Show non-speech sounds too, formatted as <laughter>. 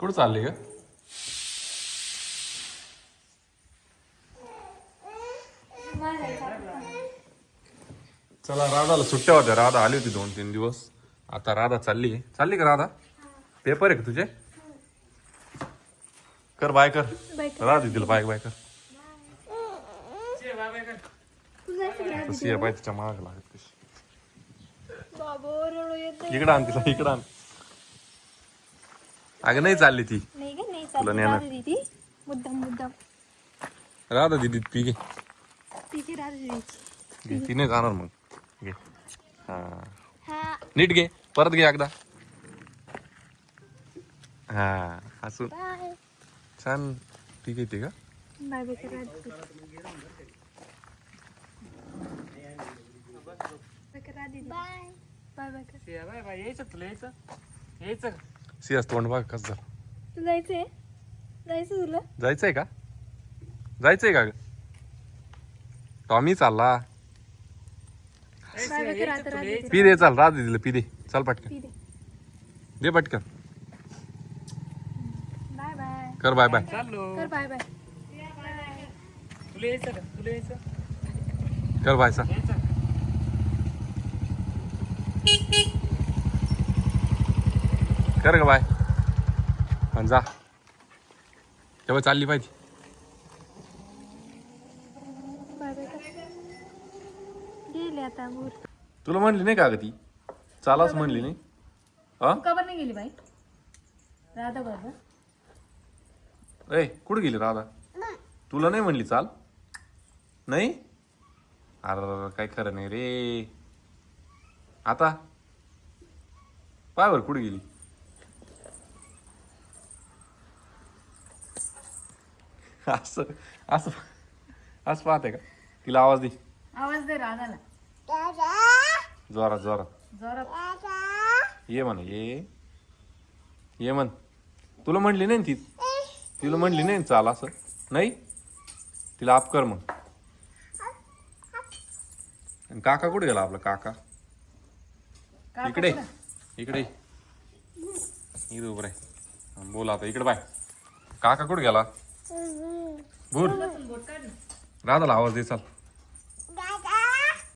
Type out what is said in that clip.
कुठं चालली का चला राधाला सुट्ट्या होत्या. राधा आली होती दोन तीन दिवस. आता राधा चालली. चालली का राधा? पेपर आहे का तुझे? कर बाय कर. राधा दिदीला बाय बाय कर. आहे बाय तिच्या माग लागत कशी. इकडं आण तिला इकडं आण. अगं नाही चालली ती. नाही नाही तुला नेणार. राहू दे ती मुद्दाम मुद्दाम. राधा दिदी पी घे. तिची राहू दे तिची. घे ती नाही जाणार मग. घे. हा. हा. नीट घे. परत घे एकदा. हा हसून. बाय. छान. ठीक आहे ते का? Bye bye bye bye. Bye यायचं तुला यायचं. यायचं? सियास तोंड बघ कसं झालं. तू जायचंय? जायचं तुला? जायचंय का? जायचंय का ग? टॉमी चालला. बाय बाय कर आता राहू दे पी दे चाल राध दिलं पी दे चाल पटकन. पी दे दे पटकन. Bye bye. कर बाय बाय. चाललो. कर बाय बाय. तुला यायचं का? तुला यायचं? कर बाय यायचं. कर ग बाय. पण जा. तेव्हा चालली पाहिजे. गेले आता तुला म्हणली नाही का ग ती? चालाच म्हणली नाही हा? तू का नाही गेली बाई. राधा बरोबर ए कुठं गेली राधा? तुला नाही म्हणली चाल? नाही? अरे काय खरं नाही रे. आता? पाय बर कुठे गेली? <laughs> असं असं असं पाहते का? तिला आवाज दे. आवाज दे राधाला. जोरात जोरात जोरात ये म्हण ये ये. म्हण. तुला म्हणली नाही ना ती? तिला म्हणली नाही ना चाल असं? नाही? तिला आप कर मग. आणि काका कुठे गेला आपला काका? इकडे. इकडे. इकडे उभं आहे बोला आता इकडे बाय. काका कुठे गेला? बोल राधाला आवाज दे चाल.